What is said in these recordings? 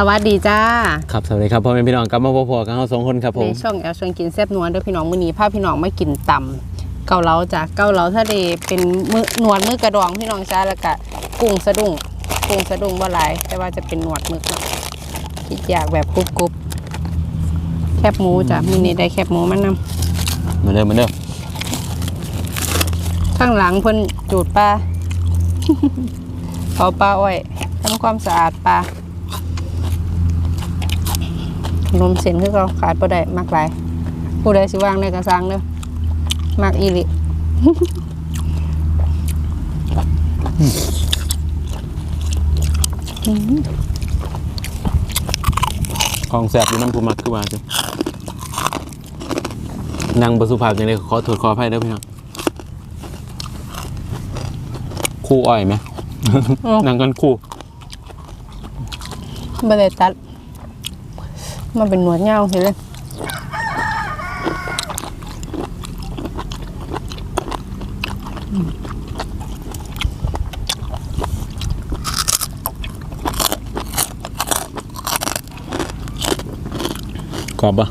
สวัสดีจ้าครับสวัสดีครับพ่อแม่พี่น้องกลับมาพบๆกันเราสองคนครับผในมช่องแอลชวนกินแซ่บนัวเด้วยพี่น้องมื้อนี้พาพี่น้องมากินตำเกาเหลาจ้ะเกาเหลาทะเลเป็นมือหนวดมือกระดองพี่น้องจ้าแล้วก็กุ้งสะดุ้งกุ้งสะดุ้งบ่หลายแต่ว่าจะเป็นหนวดมึกเนาะคิดอยากแบบกรุบกรุบแคบหมูจ้ะมื้อนี้ได้แคบหมูมานำเหมือนเดิมเหมือนเดิมข้างหลังเพิ่นจูดปลาเอาปลาอ้อยทำความสะอาดปลาข นมเส้นคือเราขาดบ่ได้มากหลายผู้ใดสิว่างได้ก็สร้างเด้อมากอีหลิของแสบอยู่น้ำผูมักคือว่าจ้ะนางบสุภาพอย่างไรขอโทษขออภัยเด้อพี่น้องคู่อ้อยไหมอืมนางกันคู่บ่ได้ตัด มันเป็นหนวดเงาเห็นเลยกรอบปะ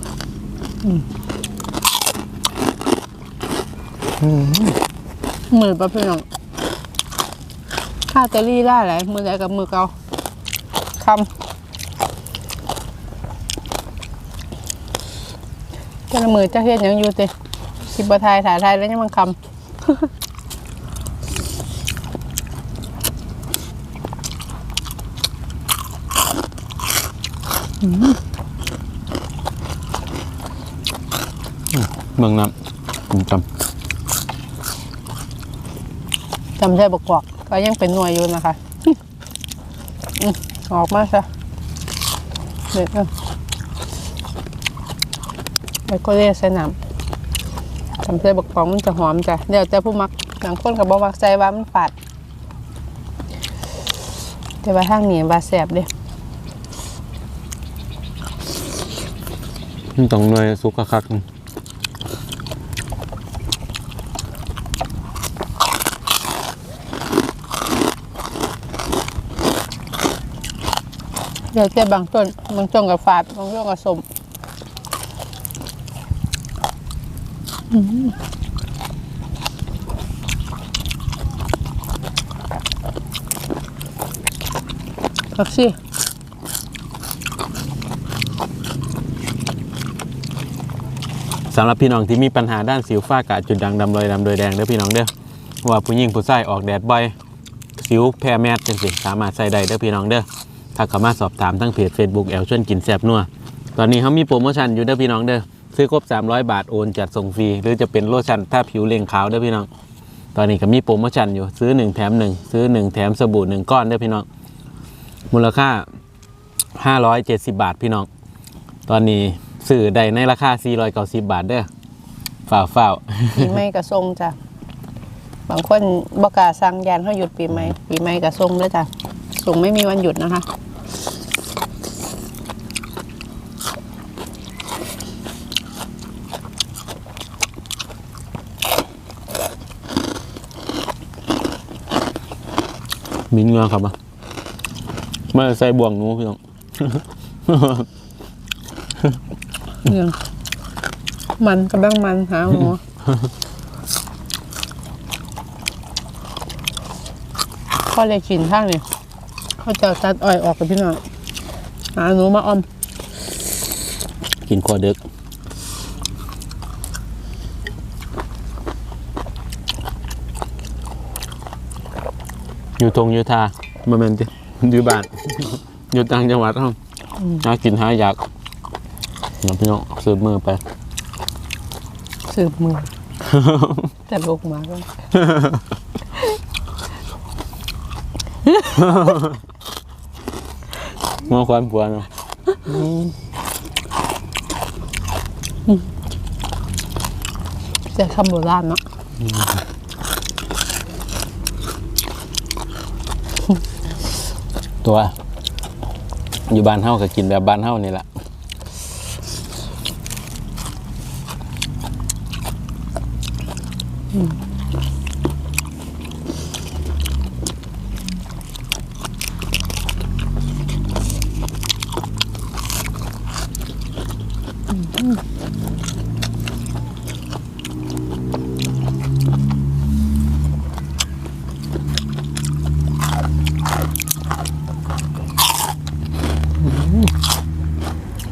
มือปะพี่น้องค่าเตอรี่ได้หลายมือใดกับมือเก่าคำ แต่ละมือจะเฮ็ดหยังอยู่ติสิบ่ทายถ่ายทายแล้วยังมันคำเมืองน้ำผมจจำได้บกอกก็ยังเป็นหน่วยอยู่นะคะอืมออกมาซะเด็ดเออ แล้วก็เรียกใส่น้ำจำได้บกกอกมันจะหอมจ้ะเดี๋ยวจะผู้มักบางคนกับบมักใจว่ามันฝาดแต่ว่าทางนี้ว่าแสบเด้ำมันต้องหน่วยสุกคักๆเดี๋ยวเจ้บางต้นบางต้นกับฝาดบางต้นกับสมอืม ผักชีสำหรับพี่น้องที่มีปัญหาด้านสิวฝ้ากระจุดด่างดำรอยดำโดยแดงเด้อพี่น้องเด้อว่าผู้หญิงผู้ชายออกแดดบ่อยสิวแพ้แมสจังสิสามารถใส่ได้เด้อพี่น้องเด้อถ้าเข้ามาสอบถามทั้งเพจ Facebook แอลชวนกินแซบนัวตอนนี้เขามีโปรโมชั่นอยู่เด้อพี่น้องเด้อ ซื้อครบ 300 บาทโอนจัดส่งฟรี หรือจะเป็นโลชั่นถ้าผิวเรียงขาวเด้พี่น้อง ตอนนี้ก็มีโปรโมชั่นอยู่ซื้อ 1 แถม 1 ซื้อ 1 แถมสบู่1ก้อนเด้พี่น้อง มูลค่า 570 บาทพี่น้อง ตอนนี้ซื้อได้ในราคา 490 บาทเด้อฝ่าวฝ่าวปีใหม่กระทรงจ้ะ บางคนบอกกล้าสั่งยานเขาหยุดปีใหม่ ปีใหม่กระทรงเลยจ้ะส่งไม่มีวันหยุดนะคะ มินเงือครับอะมาใส่บ่วงหนูพี่น้องเรื่องมันกำลังมันหาหัวพ่อเลยกินข้างเลยเขาจะตัดอ้อยออกกับพี่น้องหาหนูมาออม กินคอเด็ก อยู่ทงอยู่ทาโมเมนต์อยู่บ้าน อยู่ต่างจังหวัดครับหากินหาอยากเดี๋ยวพี่น้องสืบมือไป สืบมือ แต่ลูกมาก็มัวความผัวเนาะจะคำโบราณเนาะ ตัวอยู่บ้านเฮาก็กินแบบบ้านเฮานี่แหละ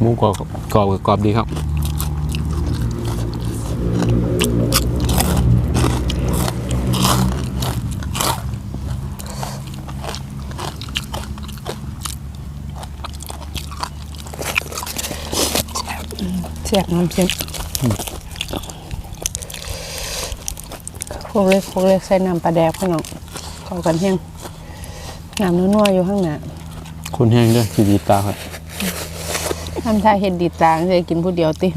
หมูกรอบกรอบกรอบดีครับเสียบน้ำเสียบพวกเล็กพวกเล็กใส่น้ำปลาแดกพี่น้องเข้ากันเฮียงน้ำนัวๆอยู่ข้างหน้าคุณแห้งด้วยสีดีตาครับ ทำท่าเห็ดดีตางจะกินผู้เดียวติ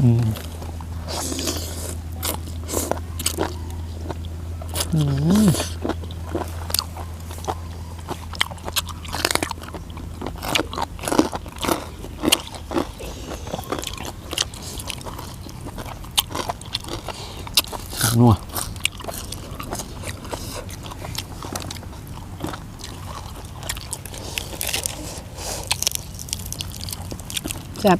นัว จับ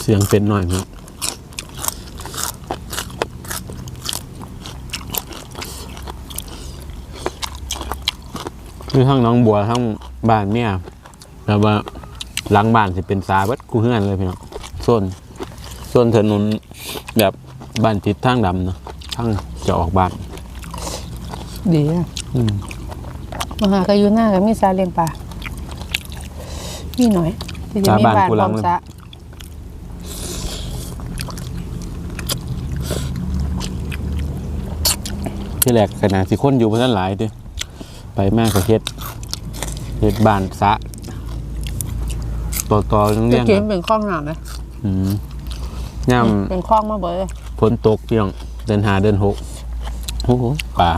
เสียงเป็นหน่อยครับคือทั้งน้องบัวทั้งบ้านเนี่ยแบบว่าหลังบ้านสิเป็นสาบัดกูเฮือนเลยพี่น้องส่วน ส่วนถนนแบบบ้านติดทางดำเนาะทางจะออกบ้านดีอะอืมมาหาก็อยู่หน้ากับมีซาเลี้ยงปลามีหน่อยที่จะมีบ้านพร้อมซะที่แรกขนาดสิคนอยู่เพื่อนหลายเด้วยไปมากกว่าเฮ็ดเฮ็ดบ้านสะต่อต่อเรื่องจะเรื่องกินเป็นคล้องหนามไหมอืม ย่เป็นคล้องมาเบิดเลยำฝนตกพี่น้องเดินหาเดินหกโอ้โหป่า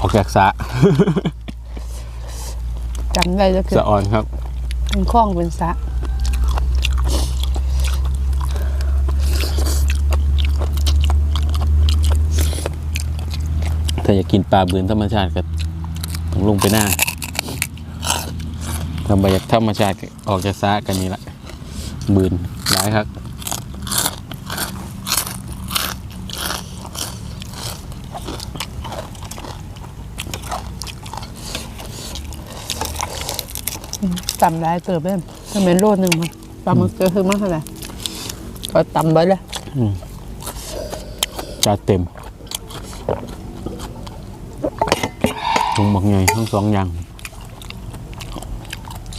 ออกจากสระ จำได้ก็คือสะอ่อนครับ เป็นคล้องเป็นซะถ้าอยากกินปลาบืนธรรมชาติก็ต้องลงไปหน้าถ้าบ่อยากธรรมชาติก็ออกจากสระกันนี่แหละ บืนหลายครับตำได้เติบเลยถ้าเป็นโลดหนึ่งมันปลาหมึกก็คือมากเท่าไหร่ก็ตำไปเลยจานเต็มถุงบักไงทั้งสองอย่าง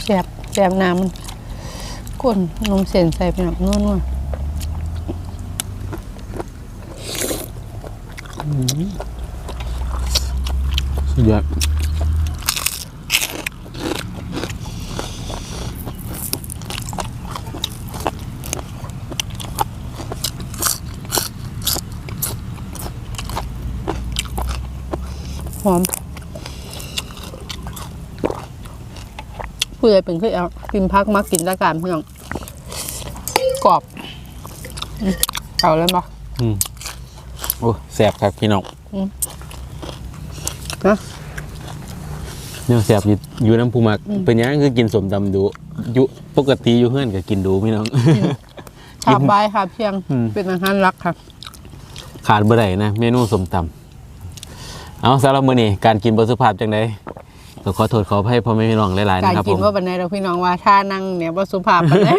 แซ่บแซ่บน้ำมัน ก้นนมเส้นใส่ไปหน่อยนัวสุดยอดๆหอมผู้ใดเป็นเคยเอากินพักมากินตะการเพื่อน กรอบอืมเอาแล้วปะโอ้แสบครับพี่น้องนะเนี่ยแสบอยู่อยู่น้ำพูมักเป็นหยังคือกินสมตำดูอยู่ปกติอยู่เพื่อนก็กินดูพี่น้องขาบายขาเพียงอืมเป็นอาหารรักค่ะขาดบ่ได้นะ เมนูสมตำเอาสำหรับมื้อนี้การกินบสุภาพจังไดก็ขอโทษขออภัยพ่อแม่พี่น้องหลายๆการนะครับกิผนมว่าบันไดเราพี่น้องว่าท่านั่งเนี่ยว่าสุภาพปานใด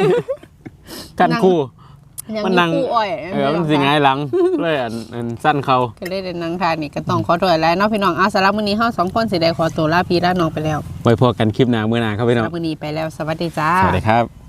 กันคู่ยังมันมีนั่งคู่อ้อยเออมันสิง่ายหลังเลยอันอันสั้นเขาก็เลยได้นั่งทานนี่ก็ต้องขอโทษแล้วเนาะพี่น้องเอาสำหรับมื้อนี้เฮาสองคนสิได้ขอตัวลาพี่ลาน้องไปแล้วไว้พอกันคลิปหน้ามื้อหน้าครับพี่น้องสำหรับมื้อนี้ไปแล้วสวัสดีจ้าสวัสดีครับ